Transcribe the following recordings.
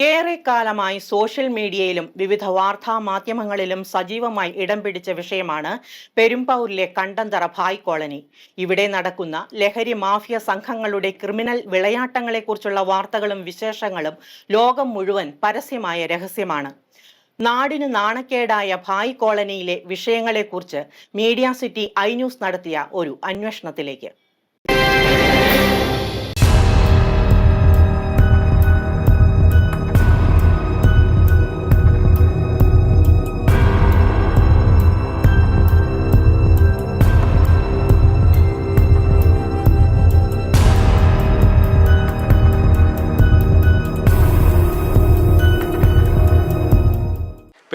ഏറെക്കാലമായി സോഷ്യൽ മീഡിയയിലും വിവിധ വാർത്താ മാധ്യമങ്ങളിലും സജീവമായി ഇടം പിടിച്ച വിഷയമാണ് പെരുമ്പൂരിലെ കണ്ടന്തറ ഭായ് കോളനി. ഇവിടെ നടക്കുന്ന ലഹരി മാഫിയ സംഘങ്ങളുടെ ക്രിമിനൽ വിളയാട്ടങ്ങളെക്കുറിച്ചുള്ള വാർത്തകളും വിശേഷങ്ങളും ലോകം മുഴുവൻ പരസ്യമായ രഹസ്യമാണ്. നാടിന് നാണക്കേടായ ഭായ് കോളനിയിലെ വിഷയങ്ങളെക്കുറിച്ച് മീഡിയ സിറ്റി ഐ ന്യൂസ് നടത്തിയ ഒരു അന്വേഷണത്തിലേക്ക്.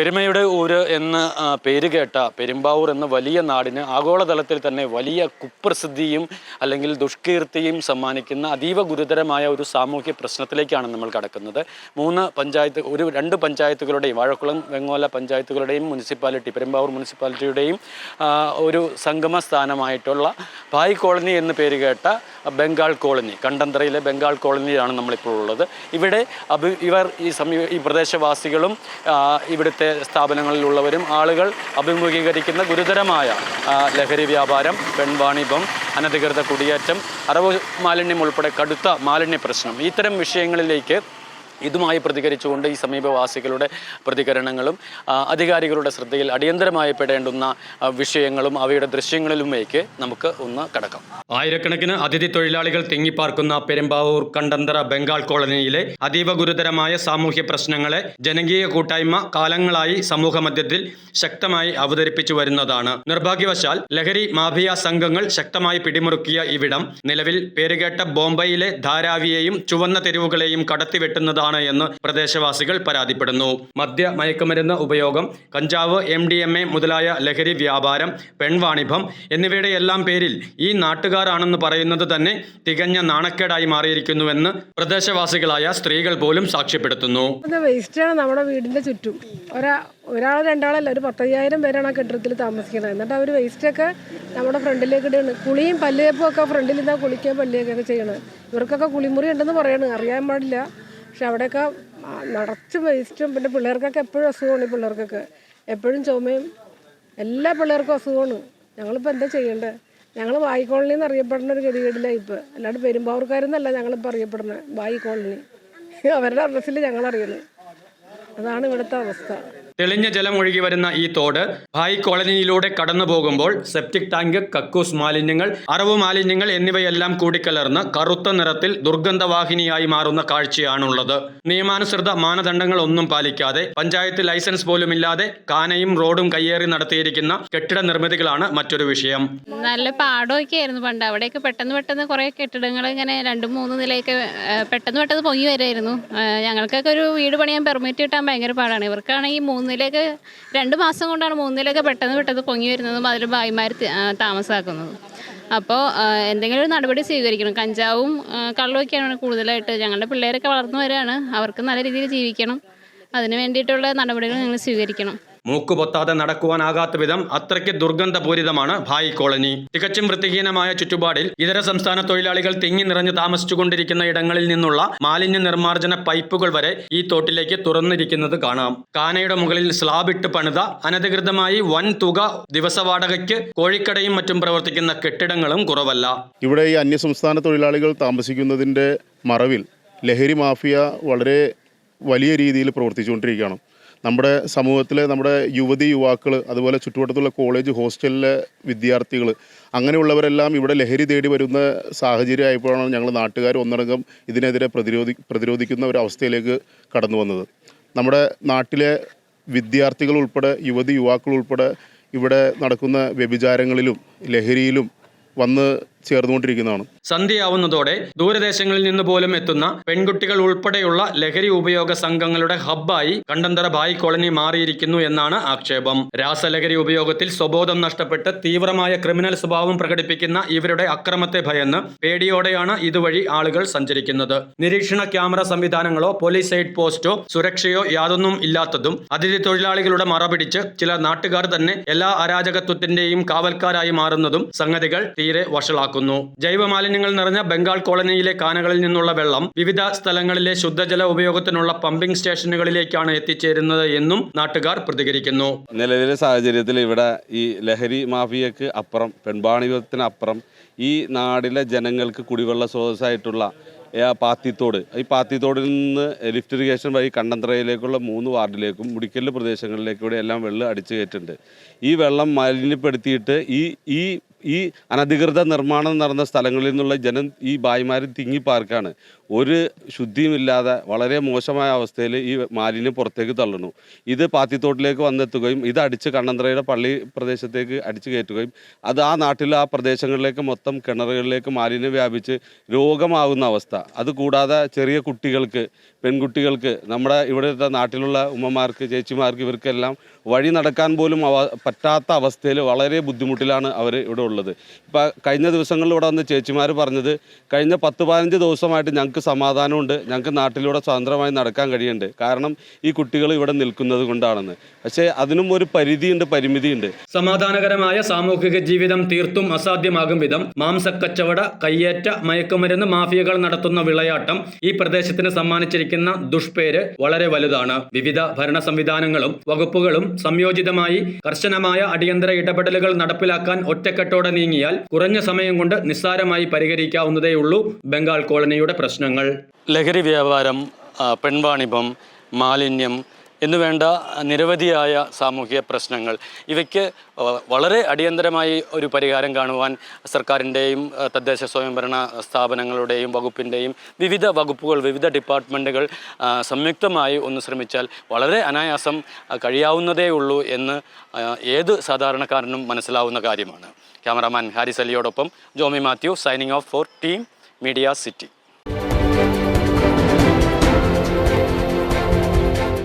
പെരുമയുടെ ഊര് എന്ന് പേര് കേട്ട പെരുമ്പാവൂർ എന്ന വലിയ നാടിന് ആഗോളതലത്തിൽ തന്നെ വലിയ കുപ്രസിദ്ധിയും അല്ലെങ്കിൽ ദുഷ്കീർത്തിയും സമ്മാനിക്കുന്ന അതീവ ഗുരുതരമായ ഒരു സാമൂഹ്യ പ്രശ്നത്തിലേക്കാണ് നമ്മൾ കടക്കുന്നത്. മൂന്ന് പഞ്ചായത്ത് ഒരു രണ്ട് പഞ്ചായത്തുകളുടെയും വാഴക്കുളം വെങ്ങോല പഞ്ചായത്തുകളുടെയും മുനിസിപ്പാലിറ്റി പെരുമ്പാവൂർ മുനിസിപ്പാലിറ്റിയുടെയും ഒരു സംഗമ സ്ഥാനമായിട്ടുള്ള ഭായ് കോളനി എന്ന് പേര് കേട്ട ബംഗാൾ കോളനി കണ്ടന്തറയിലെ ബംഗാൾ കോളനിയിലാണ് നമ്മളിപ്പോൾ ഉള്ളത്. ഇവിടെ അഭി ഇവർ ഈ സമീപ ഈ പ്രദേശവാസികളും ഇവിടുത്തെ സ്ഥാപനങ്ങളിലുള്ളവരും ആളുകൾ അഭിമുഖീകരിക്കുന്ന ഗുരുതരമായ ലഹരി വ്യാപാരം പെൺവാണിഭം അനധികൃത കുടിയേറ്റം അറവ് മാലിന്യം ഉൾപ്പെടെ കടുത്ത മാലിന്യ പ്രശ്നം ഇത്തരം വിഷയങ്ങളിലേക്ക് ഇതുമായി പ്രതികരിച്ചുകൊണ്ട് ഈ സമീപവാസികളുടെ പ്രതികരണങ്ങളും അധികാരികളുടെ ശ്രദ്ധയിൽ അടിയന്തരമായി പെടേണ്ടുന്ന വിഷയങ്ങളും അവയുടെ ദൃശ്യങ്ങളിലുമേക്ക് നമുക്ക് ഒന്ന് കടക്കാം. ആയിരക്കണക്കിന് അതിഥി തൊഴിലാളികൾ തിങ്ങിപ്പാർക്കുന്ന പെരുമ്പാവൂർ കണ്ടന്തറ ബംഗാൾ കോളനിയിലെ അതീവ ഗുരുതരമായ സാമൂഹ്യ പ്രശ്നങ്ങളെ ജനകീയ കൂട്ടായ്മ കാലങ്ങളായി സമൂഹ മധ്യത്തിൽ ശക്തമായി അവതരിപ്പിച്ചു വരുന്നതാണ്. നിർഭാഗ്യവശാൽ ലഹരി മാഫിയ സംഘങ്ങൾ ശക്തമായി പിടിമുറുക്കിയ ഇവിടം നിലവിൽ പേരുകേട്ട ബോംബെയിലെ ധാരാവിയെയും ചുവന്ന തെരുവുകളെയും കടത്തിവെട്ടുന്നതാണ് എന്ന് പ്രദേശവാസികൾ പരാതിപ്പെടുന്നു. മദ്യ മയക്കുമരുന്ന് ഉപയോഗം കഞ്ചാവ് എം ഡി എം എ മുതലായ ലഹരി വ്യാപാരം പെൺവാണിഭം എന്നിവയുടെ എല്ലാം പേരിൽ ഈ നാട്ടുകാരാണെന്ന് പറയുന്നത് തന്നെ തികഞ്ഞ നാണക്കേടായി മാറിയിരിക്കുന്നുവെന്ന് പ്രദേശവാസികളായ സ്ത്രീകൾ പോലും സാക്ഷ്യപ്പെടുത്തുന്നു. വേസ്റ്റാണ് നമ്മുടെ വീടിന്റെ ചുറ്റും. ഒരാ ഒരാൾ രണ്ടാളല്ല ഒരു പത്തയ്യായിരം പേരാണ് ആ കെട്ടിടത്തിൽ താമസിക്കുന്നത്. എന്നിട്ട് അവർ വേസ്റ്റൊക്കെ നമ്മുടെ ഫ്രണ്ടിലേക്ക് ഇടുകയാണ്. കുളിയും പല്ലുതേപ്പും ഒക്കെ ഫ്രണ്ടിൽ നിന്നാ കുളിക്കുകയും പല്ലിയൊക്കെ ചെയ്യണത്. ഇവർക്കൊക്കെ കുളിമുറി ഉണ്ടെന്ന് പറയണം. അറിയാൻ പാടില്ല. പക്ഷെ അവിടെയൊക്കെ നിറച്ചും വേസ്റ്റും പിന്നെ പിള്ളേർക്കൊക്കെ എപ്പോഴും അസുഖമാണ് ഈ പിള്ളേർക്കൊക്കെ. എപ്പോഴും ചുമയും. എല്ലാ പിള്ളേർക്കും അസുഖമാണ്. ഞങ്ങളിപ്പോൾ എന്താ ചെയ്യേണ്ടത് ഞങ്ങൾ വായി കോളനി എന്ന് അറിയപ്പെടുന്ന ഒരു ഗതികേടിലാണ് ഇപ്പോൾ അല്ലാണ്ട് പെരുമ്പാവൂർക്കാരെന്നല്ല ഞങ്ങളിപ്പോൾ അറിയപ്പെടുന്നത്. വായി കോളനി. അവരുടെ അഡ്രസ്സിൽ ഞങ്ങളറിയുന്നത്. അതാണ് ഇവിടുത്തെ അവസ്ഥ. തെളിഞ്ഞ ജലം ഒഴുകി വരുന്ന ഈ തോട് ഭായ് കോളനിയിലൂടെ കടന്നു പോകുമ്പോൾ സെപ്റ്റിക് ടാങ്ക് കക്കൂസ് മാലിന്യങ്ങൾ അറവു മാലിന്യങ്ങൾ എന്നിവയെല്ലാം കൂടിക്കലർന്ന് കറുത്ത നിറത്തിൽ ദുർഗന്ധവാഹിനിയായി മാറുന്ന കാഴ്ചയാണുള്ളത്. നിയമാനുസൃത മാനദണ്ഡങ്ങൾ ഒന്നും പാലിക്കാതെ പഞ്ചായത്ത് ലൈസൻസ് പോലും ഇല്ലാതെ കാനയും റോഡും കയ്യേറി നടത്തിയിരിക്കുന്ന കെട്ടിട നിർമ്മിതികളാണ് മറ്റൊരു വിഷയം. നല്ല പാടമൊക്കെ ആയിരുന്നു പണ്ട്. അവിടെയൊക്കെ പെട്ടെന്ന് പെട്ടെന്ന് കുറെ കെട്ടിടങ്ങൾ ഇങ്ങനെ രണ്ടും മൂന്ന് നിലയൊക്കെ പെട്ടെന്ന് പെട്ടെന്ന് പൊങ്ങി വരായിരുന്നു. ഞങ്ങൾക്കൊക്കെ ഒരു വീട് പണിയാൻ പെർമിറ്റ് കിട്ടാൻ ഭയങ്കര പാടാണ്. ഇവർക്കാണെങ്കിൽ മൂന്ന് നിലയൊക്കെ രണ്ട് മാസം കൊണ്ടാണ് മൂന്നിലേക്ക് പെട്ടെന്ന് പെട്ടെന്ന് പൊങ്ങി വരുന്നതും അതിൽ ഭായിമാർ താമസാക്കുന്നതും. അപ്പോൾ എന്തെങ്കിലും ഒരു നടപടി സ്വീകരിക്കണം. കഞ്ചാവും കള്ളുമൊക്കെയാണ് കൂടുതലായിട്ട് ഞങ്ങളുടെ പിള്ളേരൊക്കെ വളർന്നു വരികയാണ് അവർക്ക് നല്ല രീതിയിൽ ജീവിക്കണം. അതിന് വേണ്ടിയിട്ടുള്ള നടപടികൾ ഞങ്ങൾ സ്വീകരിക്കണം. മൂക്ക് പൊത്താതെ നടക്കുവാനാകാത്ത വിധം അത്രയ്ക്ക് ദുർഗന്ധപൂരിതമാണ് ഭായി കോളനി. തികച്ചും വൃത്തിഹീനമായ ചുറ്റുപാടിൽ ഇതര സംസ്ഥാന തൊഴിലാളികൾ തിങ്ങി നിറഞ്ഞ് താമസിച്ചുകൊണ്ടിരിക്കുന്ന ഇടങ്ങളിൽ നിന്നുള്ള മാലിന്യ നിർമ്മാർജന പൈപ്പുകൾ വരെ ഈ തോട്ടിലേക്ക് തുറന്നിരിക്കുന്നത് കാണാം. കാനയുടെ മുകളിൽ സ്ലാബ് ഇട്ട് പണിത അനധികൃതമായി വൻ തുക ദിവസവാടകയ്ക്ക് കോഴിക്കടയും മറ്റും പ്രവർത്തിക്കുന്ന കെട്ടിടങ്ങളും കുറവല്ല. ഇവിടെ ഈ അന്യസംസ്ഥാന തൊഴിലാളികൾ താമസിക്കുന്നതിന്റെ മറവിൽ ലഹരി മാഫിയ വളരെ വലിയ രീതിയിൽ പ്രവർത്തിച്ചുകൊണ്ടിരിക്കുകയാണ്. നമ്മുടെ സമൂഹത്തിലെ നമ്മുടെ യുവതി യുവാക്കൾ അതുപോലെ ചുറ്റുവട്ടത്തുള്ള കോളേജ് ഹോസ്റ്റലിലെ വിദ്യാർത്ഥികൾ അങ്ങനെയുള്ളവരെല്ലാം ഇവിടെ ലഹരി തേടി വരുന്ന സാഹചര്യം ആയപ്പോഴാണ് ഞങ്ങൾ നാട്ടുകാർ ഒന്നടങ്കം ഇതിനെതിരെ പ്രതിരോധി പ്രതിരോധിക്കുന്ന ഒരു അവസ്ഥയിലേക്ക് കടന്നു വന്നത്. നമ്മുടെ നാട്ടിലെ വിദ്യാർത്ഥികൾ ഉൾപ്പെടെ യുവതി യുവാക്കൾ ഉൾപ്പെടെ ഇവിടെ നടക്കുന്ന വ്യഭിചാരങ്ങളിലും ലഹരിയിലും വന്ന് ചേർന്നുകൊണ്ടിരിക്കുന്നതാണ്. സന്ധ്യയാവുന്നതോടെ ദൂരദേശങ്ങളിൽ നിന്ന് പോലും എത്തുന്ന പെൺകുട്ടികൾ ഉൾപ്പെടെയുള്ള ലഹരി ഉപയോഗ സംഘങ്ങളുടെ ഹബ്ബായി കണ്ടന്തറ ഭായ് കോളനി മാറിയിരിക്കുന്നു എന്നാണ് ആക്ഷേപം. രാസലഹരി ഉപയോഗത്തിൽ സ്വബോധം നഷ്ടപ്പെട്ട് തീവ്രമായ ക്രിമിനൽ സ്വഭാവം പ്രകടിപ്പിക്കുന്ന ഇവരുടെ അക്രമത്തെ ഭയന്ന് പേടിയോടെയാണ് ഇതുവഴി ആളുകൾ സഞ്ചരിക്കുന്നത്. നിരീക്ഷണ ക്യാമറ സംവിധാനങ്ങളോ പോലീസ് എയ്ഡ് പോസ്റ്റോ സുരക്ഷയോ യാതൊന്നും ഇല്ലാത്തതും അതിഥി തൊഴിലാളികളുടെ മറപിടിച്ച് ചില നാട്ടുകാർ തന്നെ എല്ലാ അരാജകത്വത്തിന്റെയും കാവൽക്കാരായി മാറുന്നതും സംഗതികൾ തീരെ വഷളാക്കുന്നു. വ്യക്തമാക്കുന്നു ജൈവമാലിന്യങ്ങൾ നിറഞ്ഞ ബംഗാൾ കോളനിയിലെ കാനകളിൽ നിന്നുള്ള വെള്ളം വിവിധ സ്ഥലങ്ങളിലെ ശുദ്ധജല ഉപയോഗത്തിനുള്ള പമ്പിംഗ് സ്റ്റേഷനുകളിലേക്കാണ് എത്തിച്ചേരുന്നത് എന്നും നാട്ടുകാർ പ്രതികരിക്കുന്നു. നിലവിലെ സാഹചര്യത്തിൽ ഇവിടെ ഈ ലഹരി മാഫിയക്ക് അപ്പുറം പെൺപാണിപത്തിനപ്പുറം ഈ നാടിലെ ജനങ്ങൾക്ക് കുടിവെള്ള സ്രോതസ്സായിട്ടുള്ള പാത്തിത്തോട് ഈ പാത്തിത്തോടിൽ നിന്ന് ലിഫ്റ്റ് ഇറിഗേഷൻ വഴി കണ്ടന്തറയിലേക്കുള്ള മൂന്ന് വാർഡിലേക്കും മുടിക്കൽ പ്രദേശങ്ങളിലേക്കും ഇവിടെ എല്ലാം വെള്ളം അടിച്ചു കയറ്റുന്നുണ്ട്. ഈ വെള്ളം മാലിന്യപ്പെടുത്തിയിട്ട് ഈ ഈ ഈ അനധികൃത നിർമ്മാണം നടന്ന സ്ഥലങ്ങളിൽ നിന്നുള്ള ജനം ഈ ബായിമാർ തിങ്ങി പാർക്കാണ്. ഒരു ശുദ്ധിയുമില്ലാതെ വളരെ മോശമായ അവസ്ഥയിൽ ഈ മാലിന്യം പുറത്തേക്ക് തള്ളുന്നു. ഇത് പാത്തിത്തോട്ടിലേക്ക് വന്നെത്തുകയും ഇത് അടിച്ച് കണ്ണന്തറയുടെ പള്ളി പ്രദേശത്തേക്ക് അടിച്ചു കയറ്റുകയും അത് ആ നാട്ടിലെ ആ പ്രദേശങ്ങളിലേക്ക് മൊത്തം കിണറുകളിലേക്ക് മാലിന്യം വ്യാപിച്ച് രോഗമാകുന്ന അവസ്ഥ. അതുകൂടാതെ ചെറിയ കുട്ടികൾക്ക് പെൺകുട്ടികൾക്ക് നമ്മുടെ ഇവിടുത്തെ നാട്ടിലുള്ള ഉമ്മമാർക്ക് ചേച്ചിമാർക്ക് ഇവർക്കെല്ലാം വഴി നടക്കാൻ പോലും പറ്റാത്ത അവസ്ഥയിൽ വളരെ ബുദ്ധിമുട്ടിലാണ് അവർ ഇവിടെ ഉള്ളത്. ഇപ്പം കഴിഞ്ഞ ദിവസങ്ങളിൽ ഇവിടെ വന്ന് ചേച്ചിമാർ പറഞ്ഞത് കഴിഞ്ഞ പത്ത് പതിനഞ്ച് ദിവസമായിട്ട് ഞങ്ങൾക്ക് സമാധാനമുണ്ട്. ഞങ്ങൾക്ക് നാട്ടിലൂടെ സ്വതന്ത്രമായി നടക്കാൻ കഴിയുന്നുണ്ട് കാരണം ഈ കുട്ടികൾ ഇവിടെ നിൽക്കുന്നത് കൊണ്ടാണെന്ന്. പക്ഷേ അതിനും ഒരു പരിധിയുണ്ട് പരിമിതിയുണ്ട്. സമാധാനകരമായ സാമൂഹിക ജീവിതം തീർത്തും അസാധ്യമാകും വിധം മാംസക്കച്ചവട കയ്യേറ്റ മയക്കുമരുന്ന് മാഫിയകൾ നടത്തുന്ന വിളയാട്ടം ഈ പ്രദേശത്തിന് സമ്മാനിച്ചിരിക്കുന്ന ദുഷ്പേര് വളരെ വലുതാണ്. വിവിധ ഭരണ സംവിധാനങ്ങളും വകുപ്പുകളും സംയോജിതമായി കർശനമായ അടിയന്തര ഇടപെടലുകൾ നടപ്പിലാക്കാൻ ഒറ്റക്കെട്ടോടെ നീങ്ങിയാൽ കുറഞ്ഞ സമയം കൊണ്ട് നിസ്സാരമായി പരിഹരിക്കാവുന്നതേയുള്ളൂ ബംഗാൾ കോളനിയുടെ പ്രശ്നങ്ങൾ. ലഹരി വ്യാപാരം പെൺവാണിഭം മാലിന്യം എന്നുവേണ്ട നിരവധിയായ സാമൂഹിക പ്രശ്നങ്ങൾ. ഇവയ്ക്ക് വളരെ അടിയന്തരമായി ഒരു പരിഹാരം കാണുവാൻ സർക്കാരിന്റെയും തദ്ദേശ സ്വയംഭരണ സ്ഥാപനങ്ങളുടെയും വകുപ്പിന്റെയും വിവിധ വകുപ്പുകൾ വിവിധ ഡിപ്പാർട്ട്മെന്റുകൾ സംയുക്തമായി ഒന്ന് ശ്രമിച്ചാൽ വളരെ അനായാസം കഴിയാവുന്നതേ ഉള്ളൂ എന്ന് ഏത് സാധാരണക്കാരനും മനസ്സിലാവുന്ന കാര്യമാണ്. Cameraman Haris അലിയോടൊപ്പം Jomy Mathew signing off for team media city.